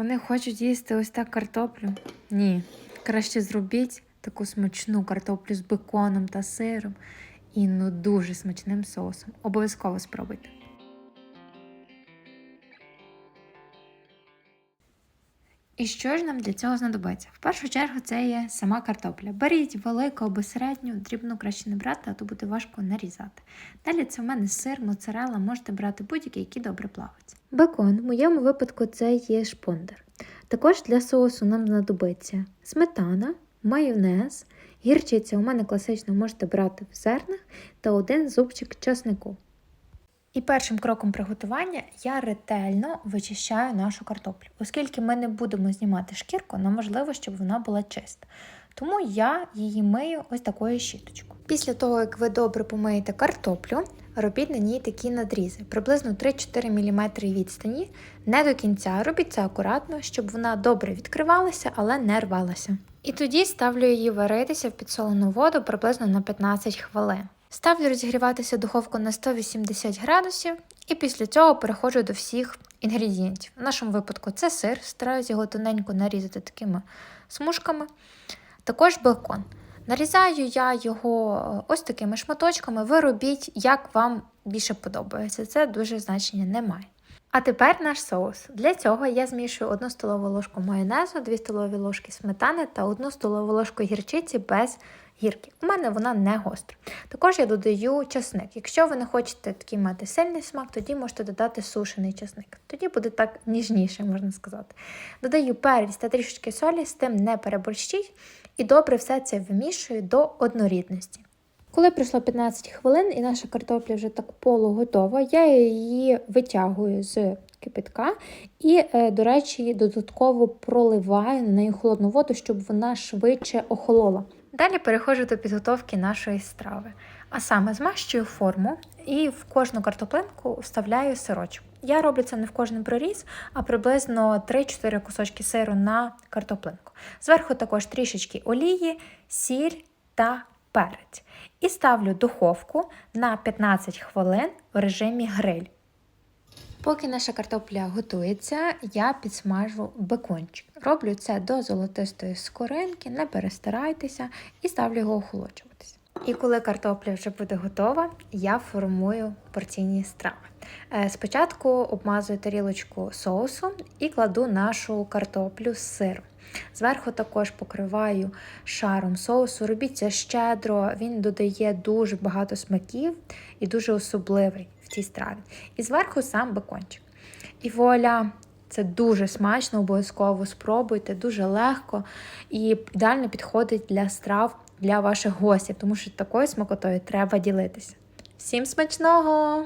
Вони хочуть їсти ось так картоплю. Ні. Краще зробіть таку смачну картоплю з беконом та сиром і ну дуже смачним соусом. Обов'язково спробуйте. І що ж нам для цього знадобиться? В першу чергу це є сама картопля. Беріть велику або середню, дрібну краще не брати, а то буде важко нарізати. Далі це в мене сир, моцарелла, можете брати будь-який, який добре плавиться. Бекон, в моєму випадку, це є шпондер. Також для соусу нам знадобиться сметана, майонез, гірчиця у мене класично можете брати в зернах та один зубчик часнику. І першим кроком приготування я ретельно вичищаю нашу картоплю, оскільки ми не будемо знімати шкірку, нам важливо, щоб вона була чиста. Тому я її мию ось такою щіточкою. Після того, як ви добре помиєте картоплю, робіть на ній такі надрізи, приблизно 3-4 мм відстані, не до кінця. Робіть це акуратно, щоб вона добре відкривалася, але не рвалася. І тоді ставлю її варитися в підсолену воду приблизно на 15 хвилин. Ставлю розігріватися духовку на 180 градусів, і після цього переходжу до всіх інгредієнтів. В нашому випадку це сир, стараюся його тоненько нарізати такими смужками. Також бекон. Нарізаю я його е, ось такими шматочками. Ви робіть, як вам більше подобається. Це дуже значення немає. А тепер наш соус. Для цього я змішую 1 столову ложку майонезу, 2 столові ложки сметани та 1 столову ложку гірчиці без гірки. У мене вона не гостра. Також я додаю часник. Якщо ви не хочете такий мати сильний смак, тоді можете додати сушений часник. Тоді буде так ніжніше, можна сказати. Додаю перець та трішечки солі, з тим не переборщіть, і добре все це вимішую до однорідності. Коли пройшло 15 хвилин і наша картопля вже так полуготова, я її витягую з кипятка і, е, до речі, додатково проливаю на неї холодну воду, щоб вона швидше охолола. Далі переходжу до підготовки нашої страви. А саме змащую форму і в кожну картоплинку вставляю сирочок. Я роблю це не в кожний проріз, а приблизно 3-4 кусочки сиру на картоплинку. Зверху також трішечки олії, сіль та перець. І ставлю духовку на 15 хвилин в режимі гриль. Поки наша картопля готується, я підсмажу бекончик. Роблю це до золотистої скоринки, не перестарайтеся і ставлю його охолоджуватися. І коли картопля вже буде готова, я формую порційні страви. Е, Спочатку обмазую тарілочку соусу і кладу нашу картоплю з сиром. Зверху також покриваю шаром соусу. Робіть це щедро, він додає дуже багато смаків і дуже особливий в цій страві. І зверху сам бекончик. І вуаля, це дуже смачно, обов'язково спробуйте, дуже легко і ідеально підходить для страв для ваших гостів, тому що такою смакотою треба ділитися. Всім смачного!